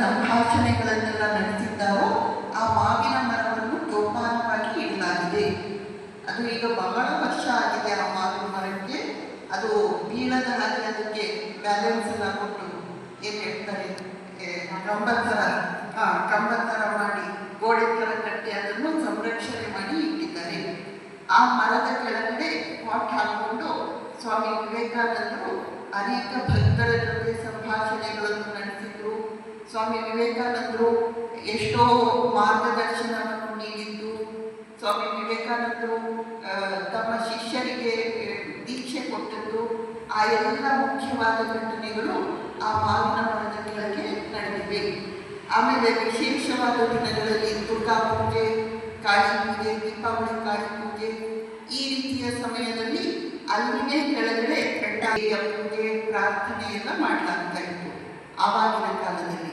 ಸಂಭಾಷಣೆಗಳನ್ನೆಲ್ಲ ನಡೆಸಿದ್ದಾರೋ ಆ ಮಾವಿನ ಮರವನ್ನು ಜೋಪಾನವಾಗಿ ಇಡಲಾಗಿದೆ. ಅದು ಈಗ ಬಹಳ ವರ್ಷ ಆಗಿದೆ ಆ ಮಾವಿನ ಮರಕ್ಕೆ. ಅದು ಬೀಳದ ಹಾಗೆ ಅದಕ್ಕೆ ಬ್ಯಾಲೆನ್ಸ್ ಎಲ್ಲ ಕೊಟ್ಟು ಏನು ಹೇಳ್ತಾರೆ ಥರ ಹಾ ಕಂಬತ್ತರ ಮಾಡಿ ಗೋಡೆ ಥರ ಕಟ್ಟಿ ಅದನ್ನು ಸಂರಕ್ಷಣೆ ಮಾಡಿ ಇಟ್ಟಿದ್ದಾರೆ. ಆ ಮರದ ಕೆಳಗಡೆ ಪಾಟ್ ಹಾಕೊಂಡು ಸ್ವಾಮಿ ವಿವೇಕಾನಂದರು ಅನೇಕ ಭಕ್ತರ ಜೊತೆ ಸಂಭಾಷಣೆಗಳನ್ನು ಸ್ವಾಮಿ ವಿವೇಕಾನಂದರು ಎಷ್ಟೋ ಮಾರ್ಗದರ್ಶನವನ್ನು ನೀಡಿದ್ದು. ಸ್ವಾಮಿ ವಿವೇಕಾನಂದರು ತಮ್ಮ ಶಿಷ್ಯರಿಗೆ ದೀಕ್ಷೆ ಕೊಟ್ಟದ್ದು. ಆ ಎಲ್ಲ ಮುಖ್ಯವಾದ ಘಟನೆಗಳು ಆ ಮಾವಿನ ಮರದ ಕೆಳಗೆ ನಡೆದಿವೆ. ಆಮೇಲೆ ವಿಶೇಷವಾದ ದಿನಗಳಲ್ಲಿ ದುರ್ಗಾ ಪೂಜೆ, ಕಾಳಿ ಪೂಜೆ, ದೀಪಾವಳಿ ಕಾಳಿ ಪೂಜೆ. ಈ ರೀತಿಯ ಸಮಯದಲ್ಲಿ ಅಲ್ಲಿನೇ ಕೆಳಗಡೆ ಪೂಜೆ ಪ್ರಾರ್ಥನೆ ಮಾಡಲಾಗ್ತಾ ಇತ್ತು. ಆವಾಗಿನ ಕಾಲದಲ್ಲಿ.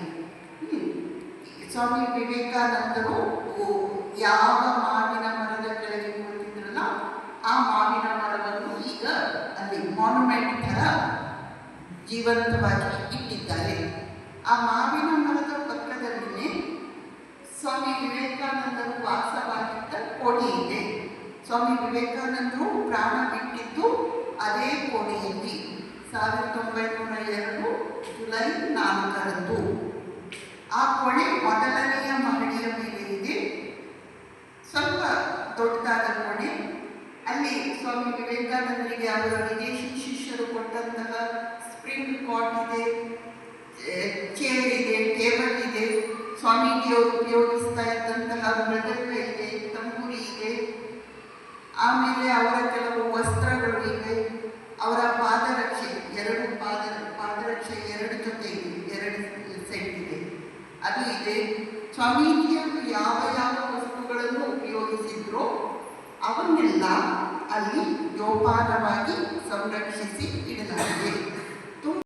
ಸ್ವಾಮಿ ವಿವೇಕಾನಂದರು ಯಾವ ಮಾವಿನ ಮರದ ಕೆಳಗೆ ಕುಳಿತಿದ್ರಲ್ಲ ಆ ಮಾವಿನ ಮರವನ್ನು ಈಗ ಅಲ್ಲಿ ಮಾನ್ಯುಮೆಂಟ್ ಥರ ಜೀವಂತವಾಗಿ ಇಟ್ಟಿದ್ದಾರೆ. ಆ ಮಾವಿನ ಮರದ ಪಕ್ಕದಲ್ಲಿಯೇ ಸ್ವಾಮಿ ವಿವೇಕಾನಂದರು ವಾಸವಾಗಿದ್ದ ಕೋಣೆ ಇದೆ. ಸ್ವಾಮಿ ವಿವೇಕಾನಂದರು ಪ್ರಾಣ ಬಿಟ್ಟಿದ್ದು ಅದೇ ಕೋಣೆಯಲ್ಲಿ ಸಾವಿರದ ಒಂಬೈನೂರ ಎರಡು ಜುಲೈ ನಾಲ್ಕರಂದು. ಆ ಕೊಳೆ ಮೊದಲನೆಯ ಮಹಡಿಯ ಮೇಲೆ ಇದೆ. ಸ್ವಲ್ಪ ದೊಡ್ಡದಾದ ಕೋಣೆ. ಅಲ್ಲಿ ಸ್ವಾಮಿ ವಿವೇಕಾನಂದರಿಗೆ ಅವರ ವಿದೇಶಿ ಶಿಷ್ಯರು ಕೊಟ್ಟಂತಹ ಸ್ಪ್ರಿಂಗ್ ಕಾಟ್ ಇದೆ ಚೇರ್ ಇದೆ ಟೇಬಲ್ ಇದೆ. ಸ್ವಾಮೀಜಿಯವರು ಉಪಯೋಗಿಸ್ತಾ ಇದ್ದಂತಹ ಮೃದಂಗ ಇದೆ, ತಂಬೂರಿ ಇದೆ. ಆಮೇಲೆ ಅವರ ಕೆಲವು ವಸ್ತ್ರಗಳು ಇವೆ. ಅವರ ಪಾದರಕ್ಷೆ, ಎರಡು ಪಾದ, ಪಾದರಕ್ಷೆ ಎರಡು ಜೊತೆ ಇದೆ ಎರಡು ಅದು ಇದೆ. ಸ್ವಾಮೀಜಿಯವರು ಯಾವ ಯಾವ ವಸ್ತುಗಳನ್ನು ಉಪಯೋಗಿಸಿದ್ರೋ ಅವನ್ನೆಲ್ಲ ಅಲ್ಲಿ ಜೋಪಾನವಾಗಿ ಸಂರಕ್ಷಿಸಿ ಇಡಲಾಗಿದೆ.